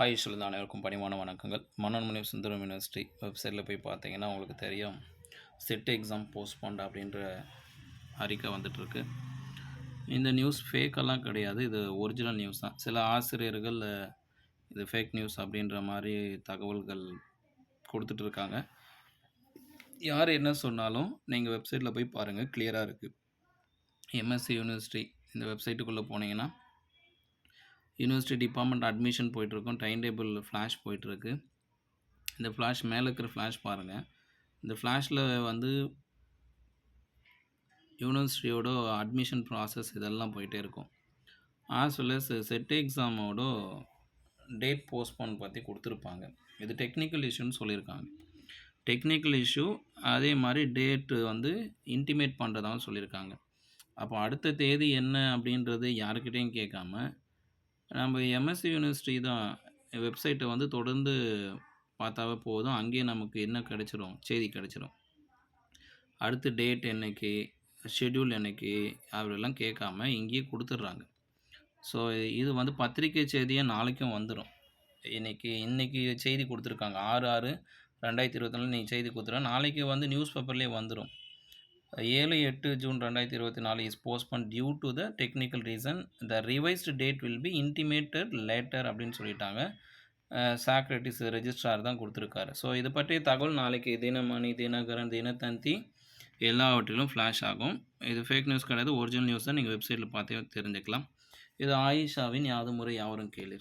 ஆயுஷ்லேருந்து அனைவருக்கும் பணிவான வணக்கங்கள். மன்னன்மணி சுந்தரம் யூனிவர்சிட்டி வெப்சைட்டில் போய் பார்த்தீங்கன்னா உங்களுக்கு தெரியும். செட் எக்ஸாம் போஸ்ட்போண்ட் அப்படின்ற அறிக்கை வந்துட்டுருக்கு. இந்த நியூஸ் ஃபேக்கெல்லாம் கிடையாது. இது ஒரிஜினல் நியூஸ் தான். சில ஆசிரியர்கள் இது ஃபேக் நியூஸ் அப்படின்ற மாதிரி தகவல்கள் கொடுத்துட்ருக்காங்க யார் என்ன சொன்னாலும் நீங்கள் வெப்சைட்டில் போய் பாருங்கள் கிளியராக இருக்குது எம்எஸ்சி யூனிவர்சிட்டி இந்த வெப்சைட்டுக்குள்ளே போனீங்கன்னா யூனிவர்சிட்டி டிபார்ட்மெண்ட் அட்மிஷன் போயிட்டுருக்கோம். டைம் டேபிள் ஃப்ளாஷ் போயிட்டுருக்கு. இந்த ஃப்ளாஷ் மேலே இருக்கிற ஃப்ளாஷ் பாருங்கள் இந்த ஃப்ளாஷில் வந்து யூனிவர்சிட்டியோட அட்மிஷன் ப்ராசஸ் இதெல்லாம் போயிட்டே இருக்கும். ஆஸ் வெல் அஸ் செட் எக்ஸாமோட டேட் போஸ்ட்போன் பற்றி கொடுத்துருப்பாங்க. இது டெக்னிக்கல் இஷ்யூன்னு சொல்லியிருக்காங்க. டெக்னிக்கல் இஷ்யூ அதே மாதிரி டேட்டு வந்து இன்டிமேட் பண்ணுறதாகவும் சொல்லியிருக்காங்க. அப்போ அடுத்த தேதி என்ன அப்படின்றது யாருக்கிட்டேயும் கேட்காம நம்ம எம்எஸ்சி யூனிவர்சிட்டி தான் வெப்சைட்டை வந்து தொடர்ந்து பார்த்தாவே போதும். அங்கேயே நமக்கு என்ன கிடச்சிரும்? செய்தி கிடச்சிரும். அடுத்த டேட் என்னைக்கு? ஷெட்யூல் என்னைக்கு? அப்படிலாம் கேட்காம இங்கேயே கொடுத்துட்றாங்க. ஸோ இது வந்து பத்திரிக்கை செய்தியாக நாளைக்கும் வந்துடும் இன்றைக்கி இன்றைக்கி செய்தி கொடுத்துருக்காங்க. ஆறு ஆறு ரெண்டாயிரத்தி இருபத்தி நாலு நீங்கள் செய்தி கொடுத்துருவோம் நாளைக்கு வந்து நியூஸ் பேப்பர்லேயே வந்துடும் ஏழு எட்டு ஜூன் ரெண்டாயிரத்தி இருபத்தி நாலு is postpone due to the technical reason the revised date will be intimated later அப்படின்னு சொல்லிட்டாங்க. சாக்ரட்டிஸ் ரெஜிஸ்ட்ரார் தான் கொடுத்துருக்காரு. ஸோ இது பற்றிய தகவல் நாளைக்கு தினமணி தினகரன் தினத்தந்தி எல்லாவற்றிலும் ஃப்ளாஷ் ஆகும். இது ஃபேக் நியூஸ் கிடையாது ஒரிஜினல் நியூஸ் தான் நீங்கள் வெப்சைட்டில் பார்த்தே தெரிஞ்சுக்கலாம். இது ஆயிஷாவின் யாது முறை யாவரும் கேளு.